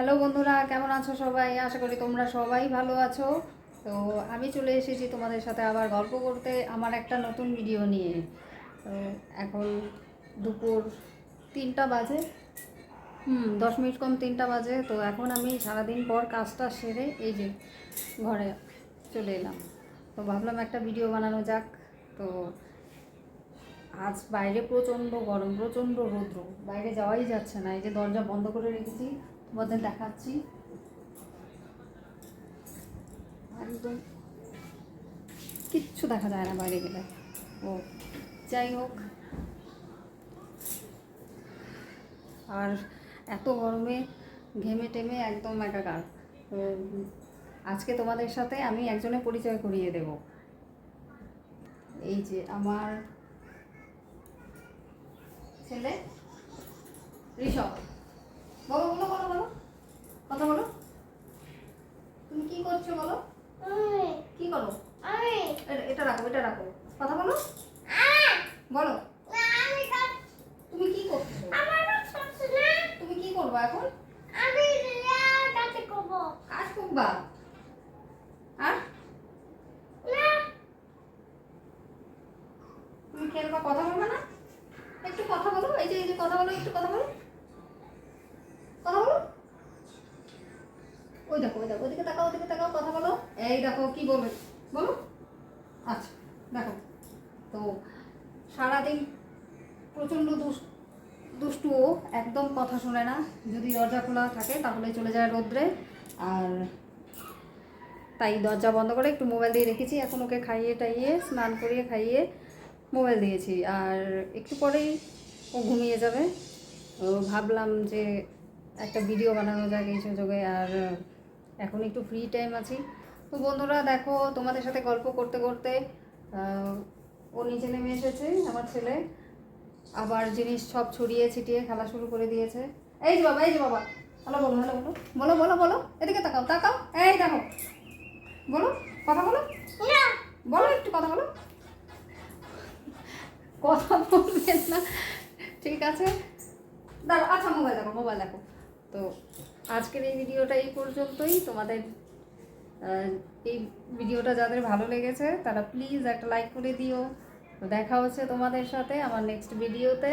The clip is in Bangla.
হ্যালো বন্ধুরা, কেমন আছো সবাই? আশা করি তোমরা সবাই ভালো আছো। তো আমি চলে এসেছি তোমাদের সাথে আবার গল্প করতে আমার একটা নতুন ভিডিও নিয়ে। তো এখন দুপুর তিনটা বাজে। হুম, দশ মিনিট কম তিনটা বাজে। তো এখন আমি সারাদিন পর কাজটা সেরে এই যে ঘরে চলে এলাম। তো ভাবলাম একটা ভিডিও বানানো যাক। তো আজ বাইরে প্রচণ্ড গরম, প্রচণ্ড রৌদ্র। বাইরে যাওয়াই যাচ্ছে না। এই যে দরজা বন্ধ করে রেখেছি। তোমাদের দেখাচ্ছি। একদম কিচ্ছু দেখা যায় না বাইরে গেলে। ও, যাই হোক। আর এত গরমে ঘেমে টেমে একদম একাকার। আজকে তোমাদের সাথে আমি একজনের পরিচয় করিয়ে দেব। এই যে আমার ছেলে ঋষভ। বলো বলো বলো বলো কথা বলো তুমি কি করছ বলো? কি করো? এটা রাখো এটা রাখো। কথা বলো? বলো। তুমি কি করছ? তুমি কি করব এখন? কাজ করবা? আর? তুমি খেলবা কথা বলবে না? একটু কথা বলো এই যে এই যে কথা বলো একটু কথা ওই দেখো ওই দেখো, ওদিকে তাকাও ওদিকে তাকাও, কথা বলো। এই দেখো, কি বলবে বলো? আচ্ছা দেখো। তো সারাদিন প্রচণ্ড দুষ- দুষ্টু ও একদম কথা শোনে না। যদি দরজা খোলা থাকে তাহলে চলে যায় রোদ্রে। আর তাই দরজা বন্ধ করে একটু মোবাইল দিয়ে রেখেছি। এখন ওকে খাইয়ে টাইয়ে, স্নান করিয়ে খাইয়ে মোবাইল দিয়েছি। আর একটু পরেই ও ঘুমিয়ে যাবে। ভাবলাম যে একটা ভিডিও বানানো যাক এই সুযোগে। আর এখন একটু ফ্রি টাইম আছি। তো বন্ধুরা দেখো তোমাদের সাথে গল্প করতে করতে ও নিচে নেমে এসেছে আমার ছেলে। আবার জিনিস সব ছড়িয়ে ছিটিয়ে খেলা শুরু করে দিয়েছে। এই যে বাবা এই যে বাবা। হ্যালো বলো হ্যালো বলো। বলো বলো বলো। এদিকে তাকাও তাকাও। এই দেখো। বলো কথা বলো। বলো একটু কথা বলো। কথা বলবেন না। ঠিক আছে? দাঁড়া আচ্ছা মোবাইল দেখো মোবাইল দেখো। তো আজকের এই ভিডিওটা এই পর্যন্তই। তোমাদের এই ভিডিওটা যাদের ভালো লেগেছে, তারা প্লিজ একটা লাইক করে দিও। দেখা হচ্ছে তোমাদের সাথে আমার নেক্সট ভিডিওতে